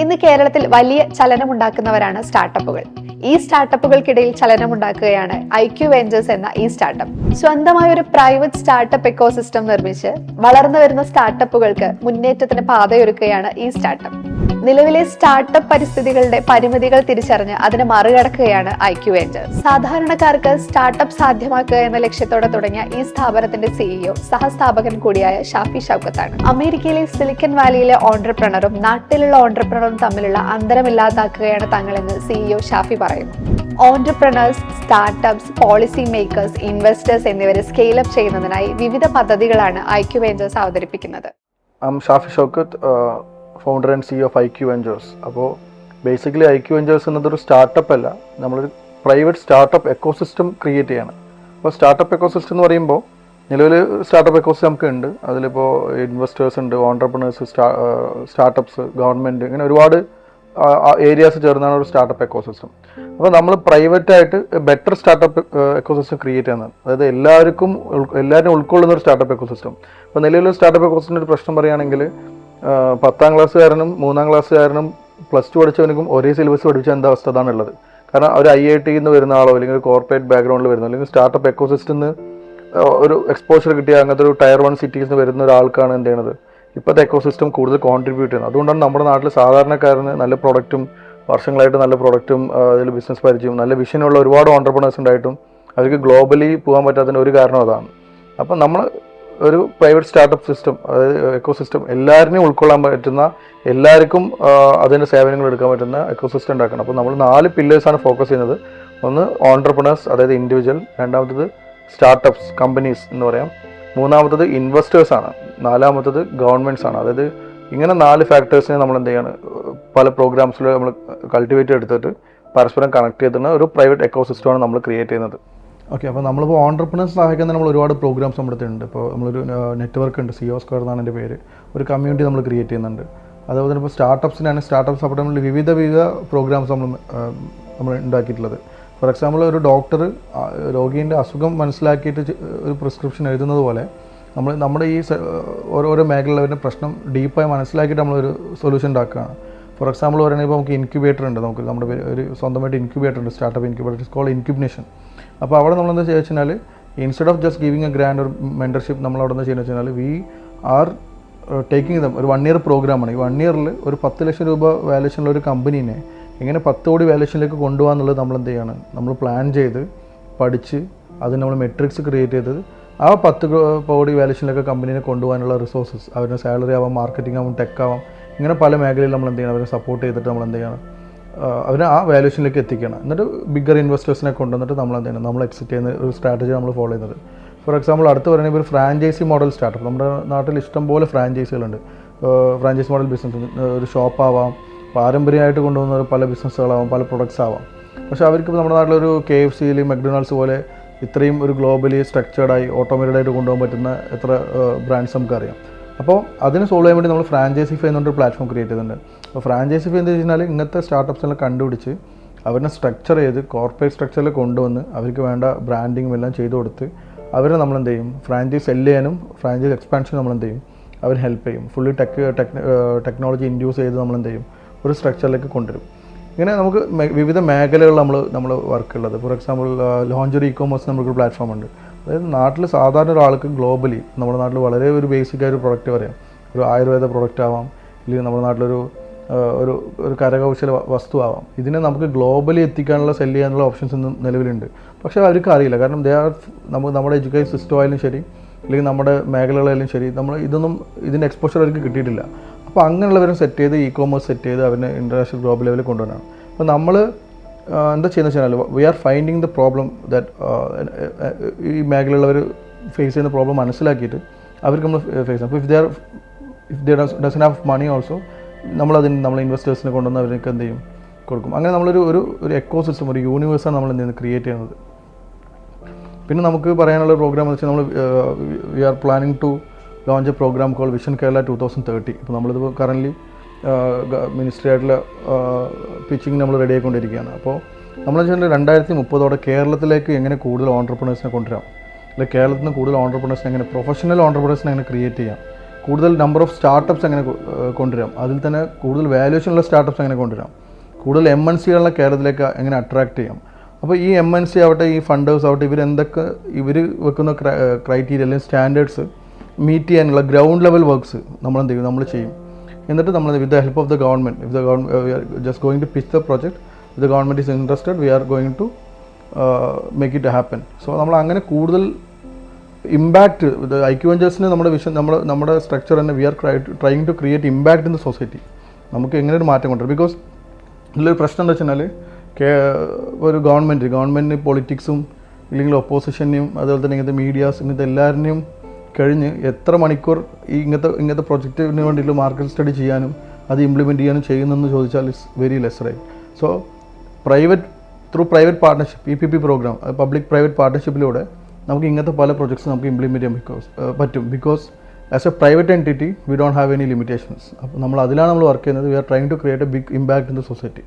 ഇന്ന് കേരളത്തിൽ വലിയ ചലനമുണ്ടാക്കുന്നവരാണ് സ്റ്റാർട്ടപ്പുകൾ. ഈ സ്റ്റാർട്ടപ്പുകൾക്കിടയിൽ ചലനമുണ്ടാക്കുകയാണ് ഐ ക്യു വെഞ്ചേഴ്സ് എന്ന ഈ സ്റ്റാർട്ടപ്പ്. സ്വന്തമായ ഒരു പ്രൈവറ്റ് സ്റ്റാർട്ടപ്പ് എക്കോസിസ്റ്റം നിർമ്മിച്ച് വളർന്നു വരുന്ന സ്റ്റാർട്ടപ്പുകൾക്ക് മുന്നേറ്റത്തിന് പാതയൊരുക്കുകയാണ് ഈ സ്റ്റാർട്ടപ്പ്. നിലവിലെ സ്റ്റാർട്ടപ്പ് പരിസ്ഥിതികളുടെ പരിമിതികൾ തിരിച്ചറിഞ്ഞ് അതിനെ മറികടക്കുകയാണ് ഐ ക്യു വെഞ്ചേഴ്സ് സാധാരണക്കാർക്ക് സ്റ്റാർട്ടപ്പ് സാധ്യമാക്കുക എന്ന ലക്ഷ്യത്തോടെ തുടങ്ങിയ ഈ സ്ഥാപനത്തിന്റെ സിഇഒ സഹസ്ഥാപകൻ കൂടിയായ ഷാഫി ഷൗക്കത്താണ്. അമേരിക്കയിലെ സിലിക്കൺ വാലിയിലെ ഓണ്ടർപ്രണറും നാട്ടിലുള്ള ഓണ്ടർപ്രണറും തമ്മിലുള്ള അന്തരമില്ലാതാക്കുകയാണ് തങ്ങളെന്ന് സിഇഒ ഷാഫി പറയുന്നു. Entrepreneurs startups policy makers investors എന്നിവരെ സ്കെയിലപ്പ് ചെയ്യുന്നതിനായി വിവിധ പദ്ധതികളാണ് ഐക്യു ക്യു വെഞ്ചേഴ്സ് അവതരിപ്പിക്കുന്നത് Shafi Shoukath founder and C of I Q ventures അപ്പോൾ ബേസിക്കലി ഐ ക്യു വെഞ്ചേഴ്സ് എന്നതൊരു സ്റ്റാർട്ടപ്പ് അല്ല. നമ്മളൊരു പ്രൈവറ്റ് സ്റ്റാർട്ടപ്പ് എക്കോസിസ്റ്റം ക്രിയേറ്റ് ചെയ്യാണ്. അപ്പോൾ സ്റ്റാർട്ടപ്പ് എക്കോസിസ്റ്റം എന്ന് പറയുമ്പോൾ നിലവിൽ സ്റ്റാർട്ടപ്പ് എക്കോസിസ്റ്റം നമുക്ക് ഉണ്ട് അതിലിപ്പോൾ ഇൻവെസ്റ്റേഴ്സ് ഉണ്ട് ഓൺടർപ്രണേഴ്സ് സ്റ്റാർട്ടപ്സ് ഗവൺമെന്റ് ഇങ്ങനെ ഒരുപാട് ഏരിയാസ് ചേർന്നാണ് ഒരു സ്റ്റാർട്ടപ്പ് എക്കോസിസ്റ്റം അപ്പോൾ നമ്മൾ പ്രൈവറ്റ് ആയിട്ട് ബെറ്റർ സ്റ്റാർട്ടപ്പ് എക്കോസിസ്റ്റം ക്രിയേറ്റ് ചെയ്യുന്നത്. അതായത് എല്ലാവർക്കും എല്ലാവരും ഉൾക്കൊള്ളുന്ന ഒരു സ്റ്റാർട്ടപ്പ് എക്കോസിസ്റ്റം അപ്പോൾ നിലവിൽ സ്റ്റാർട്ടപ്പ് എക്കോസിസ്റ്റം ഒരു പ്രശ്നം പറയുകയാണെങ്കിൽ പത്താം ക്ലാസ്സുകാരനും മൂന്നാം ക്ലാസ്സുകാരനും പ്ലസ് ടു പഠിച്ചവനും ഒരേ സിലബസ് പഠിപ്പിച്ച എന്താ അവസ്ഥ അതാണ് ഉള്ളത് കാരണം അവർ ഐ ഐ ടിയിൽ നിന്ന് വരുന്ന ആളോ അല്ലെങ്കിൽ ഒരു കോർപ്പറേറ്റ് ബാക്ക്ഗ്രൗണ്ടിൽ വരുന്ന അല്ലെങ്കിൽ സ്റ്റാർട്ടപ്പ് എക്കോസിസ്റ്റിൽ നിന്ന് ഒരു എക്സ്പോഷർ കിട്ടിയ അങ്ങനത്തെ ഒരു ടയർ വൺ സിറ്റീസ് നിന്ന് വരുന്ന ഒരാൾക്കാണ് എന്ത് ചെയ്യണത്? ഇപ്പോഴത്തെ എക്കോസിസ്റ്റം കൂടുതൽ കോൺട്രിബ്യൂട്ട് ചെയ്യുന്നത്. അതുകൊണ്ടാണ് നമ്മുടെ നാട്ടിൽ സാധാരണക്കാരന് നല്ല പ്രൊഡക്റ്റും വർഷങ്ങളായിട്ട് നല്ല പ്രൊഡക്റ്റും അതിൽ ബിസിനസ് പരിചയവും നല്ല വിഷനുള്ള ഒരുപാട് ഓണ്ടർപ്രണേഴ്സ് ഉണ്ടായിട്ടും അവർക്ക് ഗ്ലോബലി പോകാൻ പറ്റാത്തതിന്റെ ഒരു കാരണം അതാണ്. അപ്പം നമ്മൾ ഒരു പ്രൈവറ്റ് സ്റ്റാർട്ടപ്പ് സിസ്റ്റം അതായത് എക്കോ സിസ്റ്റം എല്ലാവരിനെയും ഉൾക്കൊള്ളാൻ പറ്റുന്ന എല്ലാവർക്കും അതിന്റെ സേവനങ്ങൾ എടുക്കാൻ പറ്റുന്ന എക്കോ സിസ്റ്റം ഉണ്ടാക്കണം. അപ്പോൾ നമ്മൾ നാല് പില്ലേഴ്സാണ് ഫോക്കസ് ചെയ്യുന്നത്. ഒന്ന് ഓൺടർപ്രണേഴ്സ് അതായത് ഇൻഡിവിജ്വൽ രണ്ടാമത്തത് സ്റ്റാർട്ടപ്സ് കമ്പനീസ് എന്ന് പറയാം. മൂന്നാമത്തത് ഇൻവെസ്റ്റേഴ്സ് ആണ്. നാലാമത്തത് ഗവൺമെന്റ്സ് ആണ്. അതായത് ഇങ്ങനെ നാല് ഫാക്ടേഴ്സിനെ നമ്മൾ എന്ത് ചെയ്യാണ് പല പ്രോഗ്രാംസിൽ നമ്മൾ കൾട്ടിവേറ്റ് എടുത്തിട്ട് പരസ്പരം കണക്ട് ചെയ്തിട്ടുള്ള ഒരു പ്രൈവറ്റ് എക്കോ സിസ്റ്റമാണ് നമ്മൾ ക്രിയേറ്റ് ചെയ്യുന്നത്. ഓക്കെ അപ്പോൾ നമ്മളിപ്പോൾ ഓണ്ടർപ്രണേഴ്സ് സഹായിക്കാൻ നമ്മൾ ഒരുപാട് പ്രോഗ്രാംസ് നമ്മുടെ ഉണ്ട്. ഇപ്പോൾ നമ്മളൊരു നെറ്റ്വർക്ക് ഉണ്ട്. സിഒ സ്ക്വയർ എന്നാണ് എന്റെ പേര്. ഒരു കമ്മ്യൂണിറ്റി നമ്മൾ ക്രിയേറ്റ് ചെയ്യുന്നുണ്ട്. അതുപോലെ തന്നെ ഇപ്പോൾ സ്റ്റാർട്ടപ്സിനാണ് സ്റ്റാർട്ടപ്പ് സപ്പോർട്ട് നമ്മൾ വിവിധ വിവിധ പ്രോഗ്രാംസ് നമ്മൾ നമ്മൾ ഉണ്ടാക്കിയിട്ടുള്ളത്. ഫോർ എക്സാമ്പിൾ ഒരു ഡോക്ടർ രോഗീന്റെ അസുഖം മനസ്സിലാക്കിയിട്ട് ഒരു പ്രിസ്ക്രിപ്ഷൻ എഴുതുന്നത് പോലെ നമ്മൾ നമ്മുടെ ഈ ഓരോരോ മേഖലയിലവരുടെ പ്രശ്നം ഡീപ്പായി മനസ്സിലാക്കിയിട്ട് നമ്മളൊരു സൊല്യൂഷൻ ഉണ്ടാക്കുകയാണ്. ഫോർ എക്സാമ്പിൾ പറയുകയാണെങ്കിൽ ഇപ്പോൾ നമുക്ക് ഇൻക്യുബേറ്റർ ഉണ്ട്. നമുക്ക് നമ്മുടെ ഒരു സ്വന്തമായിട്ട് ഇൻക്യുബേറ്റർ ഉണ്ട്. സ്റ്റാർട്ടപ്പ് ഇൻക്യുബേറ്റർ കോൾ ഇൻക്യുബിനേഷൻ അപ്പോൾ അവിടെ നമ്മൾ എന്താ ചെയ്യുക വെച്ചാൽ instead of just giving a grant ഒരു മെന്റർഷിപ്പ് നമ്മൾ അവിടെ എന്താ ചെയ്യുന്നത് വെച്ചാൽ വി ആർ ടേക്കിംഗ് ദം ഒരു വൺ ഇയർ പ്രോഗ്രാമാണ് ഈ വൺ ഇയറിൽ ഒരു പത്ത് ലക്ഷം രൂപ വാല്യൂഷനുള്ള ഒരു കമ്പനീനെ എങ്ങനെ പത്ത് കോടി വാല്യൂഷനിലേക്ക് കൊണ്ടുപോകാന്നുള്ളത് നമ്മൾ എന്ത് ചെയ്യാണ്? നമ്മൾ പ്ലാൻ ചെയ്ത് പഠിച്ച് അതിന് നമ്മൾ മെട്രിക്സ് ക്രിയേറ്റ് ചെയ്തത് ആ പത്ത് കോടി വാലുവേഷനിലൊക്കെ കമ്പനീനെ കൊണ്ടുപോകാനുള്ള റിസോഴ്സസ് അവരുടെ സാലറി ആവാം മാർക്കറ്റിംഗ് ആവാം ടെക് ആവാം ഇങ്ങനെ പല മേഖലയിൽ നമ്മൾ എന്ത് ചെയ്യണം? അവരെ സപ്പോർട്ട് ചെയ്തിട്ട് നമ്മൾ എന്ത് ചെയ്യണം? അവരെ ആ വാല്യൂഷനിലേക്ക് എത്തിക്കണം. എന്നിട്ട് ബിഗ്ഗർ ഇൻവെസ്റ്റേഴ്സിനെ കൊണ്ടുവന്നിട്ട് നമ്മൾ എന്ത് ചെയ്യണം നമ്മൾ എക്സിറ്റ് ചെയ്യുന്ന ഒരു സ്ട്രാറ്റജി നമ്മൾ ഫോളോ ചെയ്യുന്നത്. ഫോർ എക്സാമ്പിൾ അടുത്ത് പറയുന്നത് ഒരു ഫ്രാഞ്ചൈസി മോഡൽ സ്റ്റാർട്ടപ്പ് നമ്മുടെ നാട്ടിൽ ഇഷ്ടം പോലെ ഫ്രാഞ്ചൈസികളുണ്ട് ഫ്രാഞ്ചൈസ് മോഡൽ ബിസിനസ് ഒരു ഷോപ്പാവാം പാരമ്പര്യമായിട്ട് കൊണ്ടുവന്ന പല ബിസിനസ്സുകളാവാം പല പ്രൊഡക്ട്സ് ആവാം. പക്ഷേ അവർക്ക് നമ്മുടെ നാട്ടിലൊരു കെ എഫ് സിയിൽ മെക്ഡൊണാൾഡ്സ് പോലെ ഇത്രയും ഒരു ഗ്ലോബലി സ്ട്രക്ചേർഡായി ഓട്ടോമേറ്റഡായിട്ട് കൊണ്ടുപോകാൻ പറ്റുന്ന എത്ര ബ്രാൻഡ്സ് നമുക്കറിയാം. അപ്പോൾ അതിന് സോൾവ് ചെയ്യാൻ വേണ്ടി നമ്മൾ ഫ്രാഞ്ചൈസിഫൈ എന്നൊരു പ്ലാറ്റ്ഫോം ക്രിയേറ്റ് ചെയ്തിട്ടുണ്ട്. അപ്പോൾ ഫ്രാഞ്ചൈസിഫൈ എന്ന് വെച്ചാൽ ഇങ്ങനത്തെ സ്റ്റാർട്ടപ്സിനെ കണ്ടുപിടിച്ച് അവരെ സ്ട്രക്ചർ ചെയ്ത് കോർപ്പറേറ്റ് സ്ട്രക്ചറിൽ കൊണ്ടുവന്ന് അവർക്ക് വേണ്ട ബ്രാൻഡിങ്ങും എല്ലാം ചെയ്തു കൊടുത്ത് അവരെ നമ്മൾ എന്ത് ചെയ്യും? ഫ്രാഞ്ചൈസ് സെൽ ചെയ്യാനും ഫ്രാഞ്ചൈസ് എക്സ്പാൻഷൻ നമ്മൾ എന്ത് ചെയ്യും? അവർ ഹെൽപ്പ് ചെയ്യും. ഫുള്ളി ടെക് ടെക്നോളജി ഇൻഡ്യൂസ് ചെയ്ത് നമ്മൾ എന്ത് ചെയ്യും? ഒരു സ്ട്രക്ചറിലേക്ക് കൊണ്ടുവരും. ഇങ്ങനെ നമുക്ക് വിവിധ മേഖലകളിൽ നമ്മൾ നമ്മൾ വർക്ക് ഉള്ളത്. For example lingerie e commerce നമുക്കൊരു പ്ലാറ്റ്ഫോം ഉണ്ട്. അതായത് നാട്ടിൽ സാധാരണ ഒരാൾക്ക് ഗ്ലോബലി നമ്മുടെ നാട്ടിൽ വളരെ ഒരു ബേസിക് ആയ ഒരു പ്രൊഡക്റ്റ് പറയാം. ഒരു ആയുർവേദ പ്രൊഡക്റ്റ് ആവാം അല്ലെങ്കിൽ നമ്മുടെ നാട്ടിലൊരു ഒരു ഒരു കരകൗശല വസ്തു ആവാം. ഇതിനെ നമുക്ക് ഗ്ലോബലി എത്തിക്കാനുള്ള സെൽ ചെയ്യാനുള്ള ഓപ്ഷൻസ് ഒന്നും നിലവിലുണ്ട്. പക്ഷേ അവർക്ക് അറിയില്ല. കാരണം ദേ ആർ നമുക്ക് നമ്മുടെ എഡ്യൂക്കേഷൻ സിസ്റ്റം ആയാലും ശരി അല്ലെങ്കിൽ നമ്മുടെ മേഖലകളായാലും ശരി നമ്മൾ ഇതൊന്നും ഇതിന്റെ എക്സ്പോഷർ അവർക്ക് കിട്ടിയിട്ടില്ല. അപ്പോൾ അങ്ങനെയുള്ളവരും സെറ്റ് ചെയ്ത് ഇ കോമേഴ്സ് സെറ്റ് ചെയ്ത് അവരെ ഇന്റർനാഷണൽ ഗ്ലോബൽ ലെവലിൽ കൊണ്ടുവരണം. അപ്പോൾ നമ്മൾ എന്താ ചെയ്യുന്ന വെച്ചാൽ we are finding the problem that ഈ മേഖലയിലുള്ളവർ ഫേസ് ചെയ്യുന്ന പ്രോബ്ലം മനസ്സിലാക്കിയിട്ട് അവർക്ക് നമ്മൾ ഫേസ് ചെയ്യാം if they are if they doesn't have money also നമ്മളതിന് നമ്മൾ ഇൻവെസ്റ്റേഴ്സിനെ കൊണ്ടുവന്ന് അവർക്ക് എന്ത് ചെയ്യും? കൊടുക്കും. അങ്ങനെ നമ്മളൊരു ഒരു ഒരു എക്കോ സിസ്റ്റം ഒരു യൂണിവേഴ്സാണ് നമ്മൾ എന്ത് ക്രിയേറ്റ് ചെയ്യുന്നത്. പിന്നെ നമുക്ക് പറയാനുള്ള പ്രോഗ്രാം എന്ന് വെച്ചാൽ നമ്മൾ we are planning to launch a program call vision Kerala two thousand thirty ഇപ്പോൾ നമ്മളിത് കറന്റ്ലി മിനിസ്ട്രി ആയിട്ടുള്ള പിച്ചിങ് നമ്മൾ റെഡി ആയിക്കൊണ്ടിരിക്കുകയാണ്. അപ്പോൾ നമ്മൾ വെച്ചാൽ രണ്ടായിരത്തി മുപ്പതോടെ കേരളത്തിലേക്ക് എങ്ങനെ കൂടുതൽ ഓൺട്രപ്രണേഴ്സിനെ കൊണ്ടുവരാം? അല്ലെങ്കിൽ കേരളത്തിൽ നിന്ന് കൂടുതൽ ഓൺട്രപ്രണേഴ്സിനെ എങ്ങനെ പ്രൊഫഷണൽ ഓൺട്രപ്രണേഴ്സിനെ എങ്ങനെ ക്രിയേറ്റ് ചെയ്യാം? കൂടുതൽ നമ്പർ ഓഫ് സ്റ്റാർട്ടപ്സ് എങ്ങനെ കൊണ്ടുവരാം? അതിൽ തന്നെ കൂടുതൽ വാല്യൂഷൻ ഉള്ള സ്റ്റാർട്ടപ്സ് എങ്ങനെ കൊണ്ടുവരാം? കൂടുതൽ എം എൻ സികളെ കേരളത്തിലേക്ക് എങ്ങനെ അട്രാക്ട് ചെയ്യാം? അപ്പോൾ ഈ എം എൻ സി ആവട്ടെ ഈ ഫണ്ടേഴ്സ് ആവട്ടെ ഇവരെന്തൊക്കെ ഇവർ വെക്കുന്ന ക്രൈറ്റീരിയ അല്ലെങ്കിൽ സ്റ്റാൻഡേർഡ്സ് മീറ്റ് ചെയ്യാനുള്ള ഗ്രൗണ്ട് ലെവൽ വർക്ക്സ് നമ്മൾ എന്ത് ചെയ്യും? നമ്മൾ ചെയ്യും. എന്നിട്ട് നമ്മൾ with the help of the government if the government just going to pitch the project if the government is interested we are going to make it happen so നമ്മൾ അങ്ങനെ കൂടുതൽ ഇമ്പാക്റ്റ് ഐ ക്യു വെഞ്ചേഴ്സിന് നമ്മുടെ vision നമ്മുടെ നമ്മുടെ structure തന്നെ we are trying to create impact in the society നമുക്ക് എങ്ങനെ ഒരു മാറ്റം കൊണ്ടുവരും ബിക്കോസ് ഇതിലൊരു പ്രശ്നം എന്താ വെച്ചാൽ കേ ഒരു ഗവൺമെന്റ് ഗവൺമെന്റ് പൊളിറ്റിക്സും ഇല്ലെങ്കിൽ ഒപ്പോസിഷനെയും അതുപോലെ തന്നെ ഇങ്ങനത്തെ മീഡിയാസ് ഇങ്ങനത്തെ എല്ലാവരുടെയും കഴിഞ്ഞ് എത്ര മണിക്കൂർ ഈ ഇങ്ങനത്തെ ഇങ്ങനത്തെ പ്രൊജക്റ്റിന് വേണ്ടിയിട്ട് മാർക്കറ്റ് സ്റ്റഡി ചെയ്യാനും അത് ഇംപ്ലിമെന്റ് ചെയ്യാനും ചെയ്യുന്നെന്ന് ചോദിച്ചാൽ it's very less right so private through private partnership E P P program public private പാർട്ണർഷിപ്പിലൂടെ നമുക്ക് ഇങ്ങനത്തെ പല പ്രൊജക്ട്സ് നമുക്ക് ഇംപ്ലിമെന്റ് ചെയ്യാൻ ബിക്കോസ് പറ്റും. Because as a private entity we don't have any limitations അപ്പോൾ നമ്മൾ അതിലാണ് നമ്മൾ വർക്ക് ചെയ്യുന്നത്. We are trying to create a big impact in the society